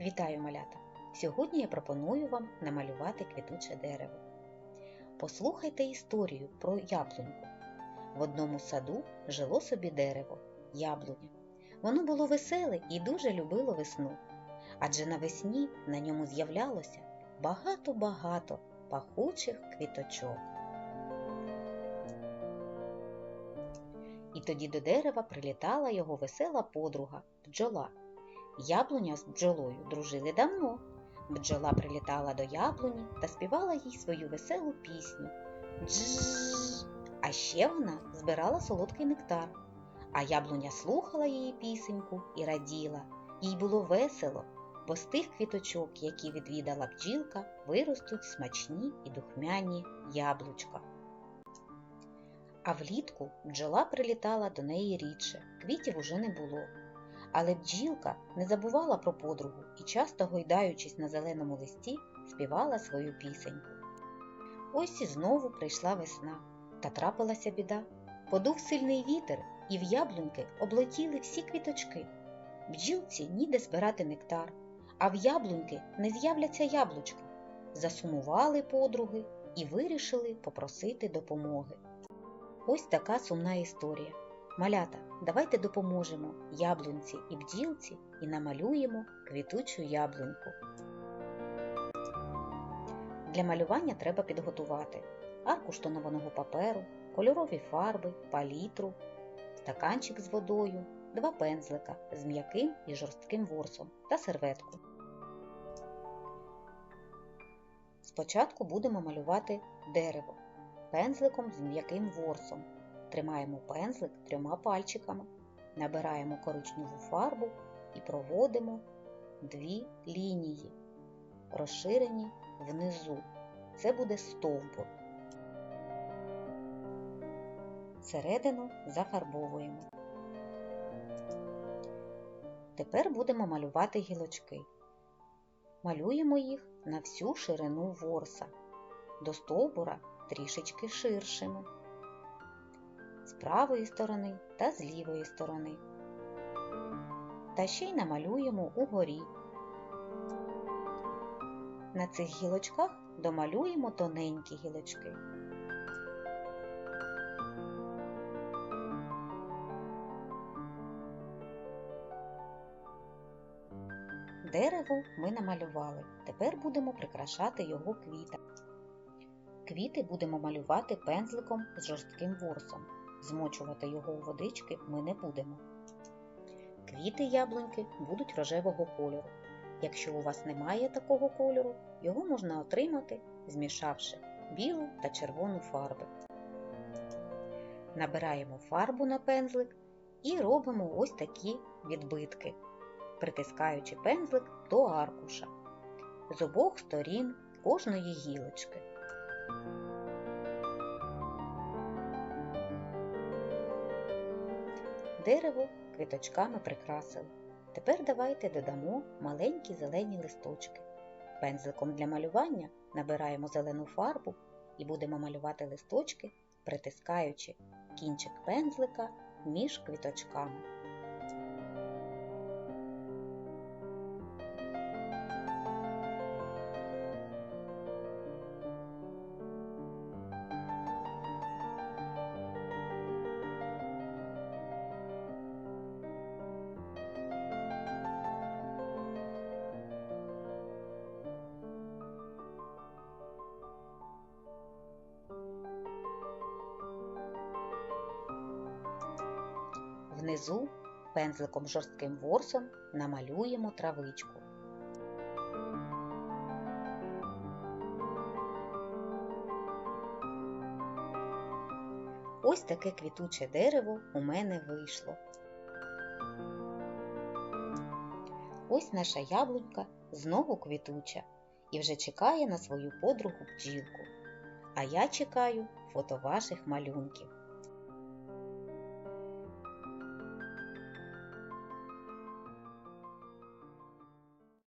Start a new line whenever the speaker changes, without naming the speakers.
Вітаю малята! Сьогодні я пропоную вам намалювати квітуче дерево. Послухайте історію про яблуньку. В одному саду жило собі дерево яблуня. Воно було веселе і дуже любило весну, адже навесні на ньому з'являлося багато-багато пахучих квіточок. І тоді до дерева прилітала його весела подруга бджола. Яблуня з бджолою дружили давно. Бджола прилітала до яблуні та співала їй свою веселу пісню. Дж. А ще вона збирала солодкий нектар. А яблуня слухала її пісеньку і раділа. Їй було весело, бо з тих квіточок, які відвідала бджілка, виростуть смачні і духмяні яблучка. А влітку бджола прилітала до неї рідше, квітів уже не було. Але бджілка не забувала про подругу і, часто гойдаючись на зеленому листі, співала свою пісеньку. Ось і знову прийшла весна, та трапилася біда. Подув сильний вітер, і в яблуньки облетіли всі квіточки. Бджілці ніде збирати нектар, а в яблуньки не з'являться яблучка. Засумували подруги і вирішили попросити допомоги. Ось така сумна історія. Малята, давайте допоможемо яблунці і бджілці і намалюємо квітучу яблуньку. Для малювання треба підготувати аркуш тонованого паперу, кольорові фарби, палітру, стаканчик з водою, два пензлика з м'яким і жорстким ворсом та серветку. Спочатку будемо малювати дерево пензликом з м'яким ворсом. Тримаємо пензлик трьома пальчиками, набираємо коричневу фарбу і проводимо дві лінії, розширені внизу. Це буде стовбур. Середину зафарбовуємо. Тепер будемо малювати гілочки. Малюємо їх на всю ширину ворса, до стовбура трішечки ширшими з правої сторони та з лівої сторони. Та ще й намалюємо угорі. На цих гілочках домалюємо тоненькі гілочки. Дерево ми намалювали. Тепер будемо прикрашати його квітами. Квіти будемо малювати пензликом з жорстким ворсом. Змочувати його у водички ми не будемо. Квіти яблуньки будуть рожевого кольору. Якщо у вас немає такого кольору, його можна отримати, змішавши білу та червону фарби. Набираємо фарбу на пензлик і робимо ось такі відбитки, притискаючи пензлик до аркуша з обох сторін кожної гілочки. Дерево квіточками прикрасили. Тепер давайте додамо маленькі зелені листочки. Пензликом для малювання набираємо зелену фарбу і будемо малювати листочки, притискаючи кінчик пензлика між квіточками. Внизу пензликом жорстким ворсом намалюємо травичку. Ось таке квітуче дерево у мене вийшло. Ось наша яблунька знову квітуча і вже чекає на свою подругу бджілку. А я чекаю фото ваших малюнків.